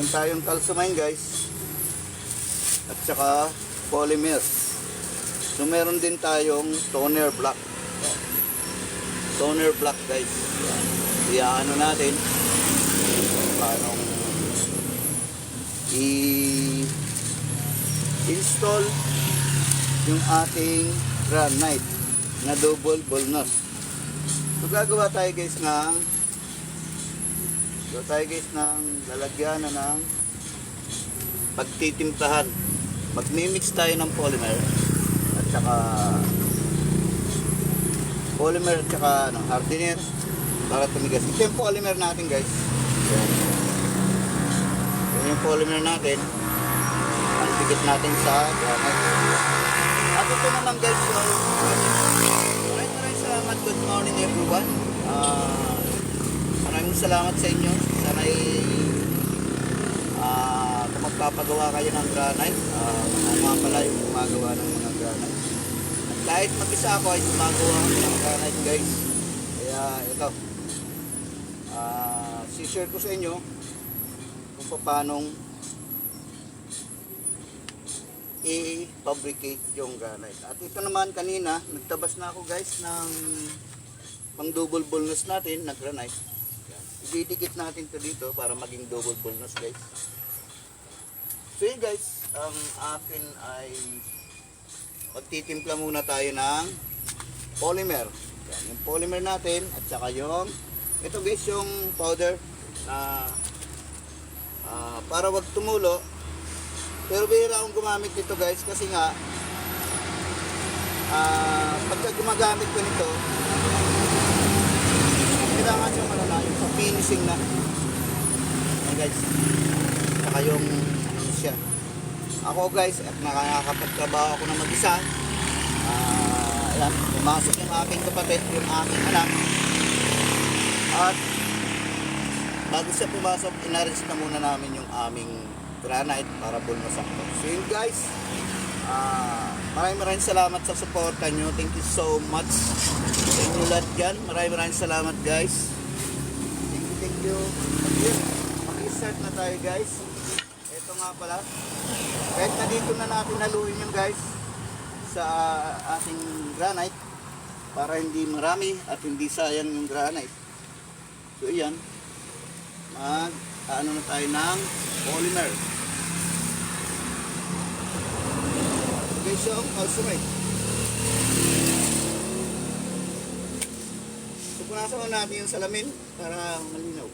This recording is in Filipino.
Meron tayong calcimine guys. At saka polymer. So meron din tayong toner block. Toner block guys. Iyaano natin. Paano i-install yung ating granite na double ball. So gagawa tayo guys ng gagawa tayo guys ng lalagyan na ng pagtitimplahan. Magmimix tayo ng polymer at saka polymer at saka ano, hardener para tumigas. Ito yung polymer natin guys. Yan. Yung polymer natin. Ang dikit natin sa granite. At ito naman guys, yung maraming maraming salamat. Good morning everyone. Ah, maraming salamat sa inyo. Sana ay ah, kung magpapagawa kayo ng granite, ah, mga pala yung gumagawa ng mga granite. At kahit mag-isa ako ay gumagawa ng granite guys. Kaya ito, ah, si-share ko sa inyo kung paanong i-fabricate yung granite. At ito naman kanina, nagtabas na ako guys ng pang double bonus natin na granite. Ididikit natin to dito para maging double bonus guys. So yun guys, ang akin ay magtitimpla muna tayo ng polymer. Yan, yung polymer natin at saka yung ito guys yung powder na ah, para wag tumulo pero bihira akong gumamit nito guys kasi nga ah pagka gumagamit ko nito kailangan siya malala yung finishing na Ayan guys saka yung ano siya ako guys at nakakapagtrabaho ako na mag-isa ah ayan pumasok yung aking kapatid yung aking anak at bago siya pumasok inaris na muna namin yung aming granite para bulmasak ko. So yun guys, ah maraming maraming salamat sa suporta nyo. Thank you so much sa inyo lahat dyan. Maraming maraming salamat guys. At yun, mag-start na tayo guys. Ito nga pala. Kahit na dito na natin haluin yung guys sa ating granite para hindi marami at hindi sayang yung granite. So yan, mag ano na tayo ng polymer. Okay, so also right. Mo natin yung salamin para malinaw.